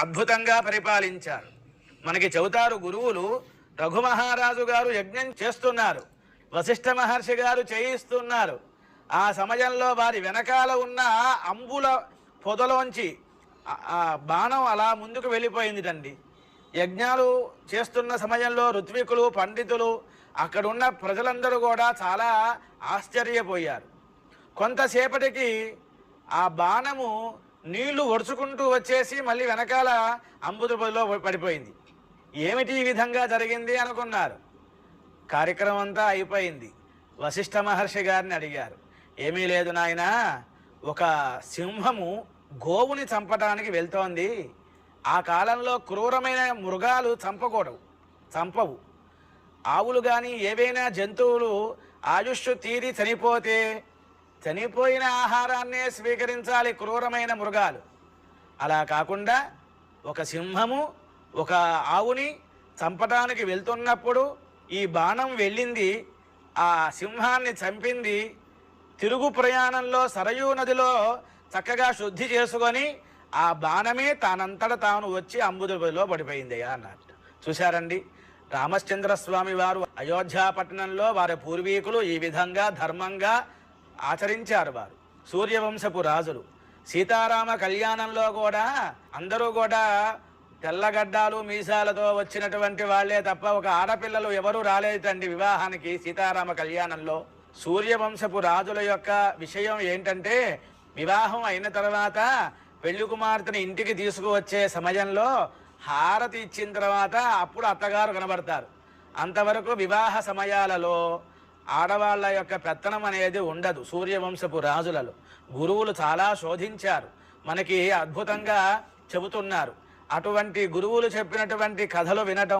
అద్భుతంగా పరిపాలించారు. మనకి చెబుతారు గురువులు రఘుమహారాజు గారు యజ్ఞం చేస్తున్నారు వశిష్ఠ మహర్షి గారు చేయిస్తున్నారు. ఆ సమయంలో వారి వెనకాల ఉన్న అంబుల పొదలోంచి ఆ- బాణం అలా ముందుకు వెళ్ళిపోయిందిటండి. యజ్ఞాలు చేస్తున్న సమయంలో ఋత్వికులు పండితులు అక్కడున్న ప్రజలందరూ కూడా చాలా ఆశ్చర్యపోయారు. కొంతసేపటికి ఆ బాణము నీళ్ళు ఒడుచుకుంటూ వచ్చేసి మళ్ళీ వెనకాల అంబుదులో పడిపోయింది. ఏమిటి ఈ విధంగా జరిగింది అనుకున్నారు. కార్యక్రమం అంతా అయిపోయింది. వశిష్ఠ మహర్షి గారిని అడిగారు. ఏమీ లేదు నాయన ఒక సింహము గోవుని చంపడానికి వెళ్తోంది. ఆ కాలంలో క్రూరమైన మృగాలు చంపకూడవు చంపవు. ఆవులు కానీ ఏవైనా జంతువులు ఆయుష్ తీరి చనిపోతే చనిపోయిన ఆహారాన్నే స్వీకరించాలి క్రూరమైన మృగాలు. అలా కాకుండా ఒక సింహము ఒక ఆవుని చంపడానికి వెళ్తున్నప్పుడు ఈ బాణం వెళ్ళింది ఆ సింహాన్ని చంపింది తిరుగు ప్రయాణంలో సరయూ నదిలో చక్కగా శుద్ధి చేసుకొని ఆ బాణమే తానంతట తాను వచ్చి అంబుదులో పడిపోయిందయ్యా అన్నట్టు. చూశారండి? రామచంద్ర స్వామి వారు అయోధ్యాపట్నంలో వారి పూర్వీకులు ఈ విధంగా ధర్మంగా ఆచరించారు వారు. సూర్యవంశపు రాజులు. సీతారామ కళ్యాణంలో కూడా అందరూ కూడా తెల్లగడ్డాలు మీసాలతో వచ్చినటువంటి వాళ్ళే తప్ప ఒక ఆడపిల్లలు ఎవరూ రాలేదండి వివాహానికి సీతారామ కళ్యాణంలో. సూర్యవంశపు రాజుల యొక్క విషయం ఏంటంటే వివాహం అయిన తర్వాత పెళ్ళి కుమార్తెని ఇంటికి తీసుకువచ్చే సమయంలో హారతి ఇచ్చిన తర్వాత అప్పుడు అత్తగారు కనబడతారు. అంతవరకు వివాహ సమయాలలో ఆడవాళ్ళ యొక్క పెత్తనం అనేది ఉండదు సూర్యవంశపు రాజులలో. గురువులు చాలా శోధించారు. మనకి అద్భుతంగా చెబుతున్నారు. అటువంటి గురువులు చెప్పినటువంటి కథలు వినటం